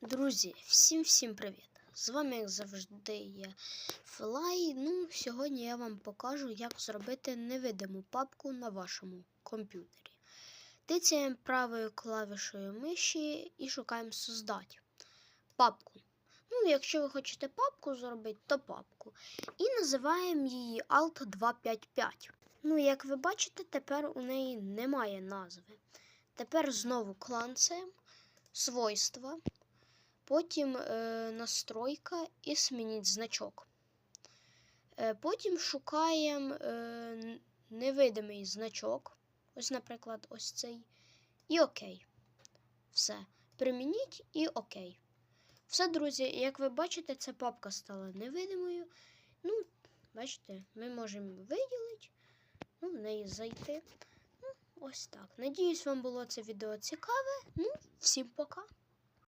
Друзі, всім-всім привіт! З вами, як завжди, я Флай. Ну, сьогодні я вам покажу, як зробити невидиму папку на вашому комп'ютері. Тицяємо правою клавішою миші і шукаємо создати папку. Ну, якщо ви хочете папку зробити, то папку. І називаємо її Alt 255. Ну, як ви бачите, тепер у неї немає назви. Тепер знову кланцем свойства. Потім е, настройка і змініть значок. Е, потім шукаємо е, невидимий значок. Ось, наприклад, ось цей. І ОК. Все. Примініть і ОК. Все, друзі, як ви бачите, ця папка стала невидимою. Ну, бачите, ми можемо виділити, ну, в неї зайти. Ну, ось так. Надіюсь, вам було це відео цікаве. Ну, всім пока.